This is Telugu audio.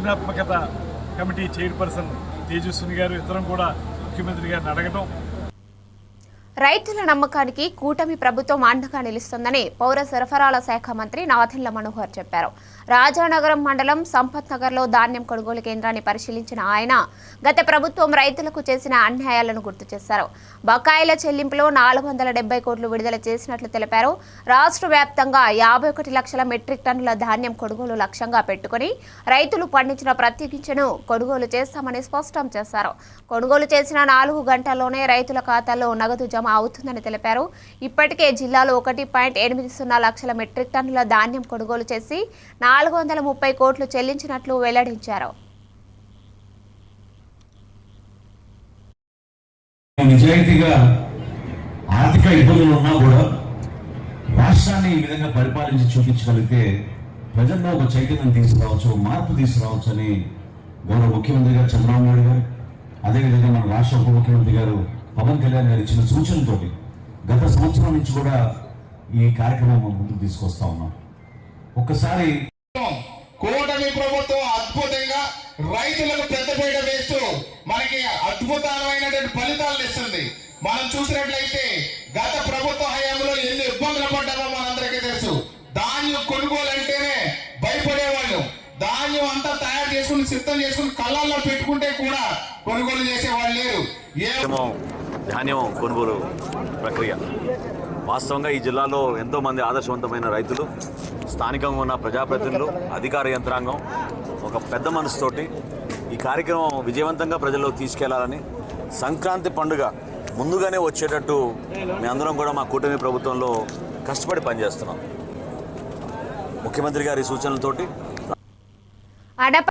సృజనాత్మకత కమిటీ చైర్పర్సన్ తేజస్విని గారు ఇద్దరం కూడా ముఖ్యమంత్రి గారిని అడగటం రైతుల నమ్మకానికి కూటమి ప్రభుత్వం అండగా నిలుస్తుందని పౌర సరఫరాల శాఖ మంత్రి నాథిల్ల మనోహర్ చెప్పారు. రాజానగరం మండలం సంపత్ నగర్లో ధాన్యం కొనుగోలు కేంద్రాన్ని పరిశీలించిన ఆయన గత ప్రభుత్వం రైతులకు చేసిన అన్యాయాలను గుర్తు చేశారు. బకాయిల చెల్లింపులో నాలుగు వందల డెబ్బై కోట్లు విడుదల చేసినట్లు తెలిపారు. రాష్ట్ర వ్యాప్తంగా యాభై ఒకటి లక్షల మెట్రిక్ టన్నుల ధాన్యం కొనుగోలు లక్ష్యంగా పెట్టుకుని రైతులు పండించిన ప్రతి గింజను కొనుగోలు చేస్తామని స్పష్టం చేశారు. కొనుగోలు చేసిన నాలుగు గంటల్లోనే రైతుల ఖాతాల్లో నగదు జమ అవుతుందని తెలిపారు. ఇప్పటికే జిల్లాలో ఒకటి పాయింట్ ఎనిమిది సున్నా లక్షల మెట్రిక్ టన్నుల ధాన్యం కొనుగోలు చేసి నాలుగు వందల ముప్పై కోట్లు చెల్లించినట్లు వెల్లడించారు. నిజాయితీగా ఆర్థిక ఇబ్బందులు ఉన్నా కూడా రాష్ట్రాన్ని ఈ విధంగా పరిపాలించి చూపించగలిగితే ప్రజల్లో ఒక చైతన్యం తీసుకురావచ్చు మార్పు తీసుకురావచ్చు అని గౌరవ ముఖ్యమంత్రి గారు చంద్రబాబు నాయుడు గారు అదేవిధంగా మన రాష్ట్ర ఉప ముఖ్యమంత్రి గారు పవన్ కళ్యాణ్ గారు ఇచ్చిన సూచనతో గత సంవత్సరం నుంచి కూడా ఈ కార్యక్రమం ముందుకు తీసుకొస్తా ఉన్నాం. ఒక్కసారి కూటమి ప్రభుత్వం అద్భుతంగా రైతులకు పెద్దపీట వేస్తూ మనకి అద్భుతమైనటువంటి ఫలితాలను ఇస్తుంది మనం చూసినట్లయితే గత ప్రభుత్వ హయాంలో ఎన్ని ఇబ్బందులు పడ్డామో మనందరికీ తెలుసు. ధాన్యం కొనుగోలు అంటేనే భయపడేవాళ్ళు. ధాన్యం అంతా తయారు చేసుకుని సిద్ధం చేసుకుని కళ్ళల్లో పెట్టుకుంటే కూడా కొనుగోలు చేసేవాళ్ళు లేరు. ఏమో ధాన్యం కొనుగోలు ప్రక్రియ. వాస్తవంగా ఈ జిల్లాలో ఎంతో మంది ఆదర్శవంతమైన రైతులు స్థానికంగా ఉన్న ప్రజాప్రతినిధులు అధికార యంత్రాంగం ఒక పెద్ద మనసుతోటి ఈ కార్యక్రమం విజయవంతంగా ప్రజల్లోకి తీసుకెళ్ళాలని సంక్రాంతి పండుగ ముందుగానే వచ్చేటట్టు మేమందరం అందరం కూడా మా కూటమి ప్రభుత్వంలో కష్టపడి పనిచేస్తున్నాం. ముఖ్యమంత్రి గారి సూచనలతోటి అడప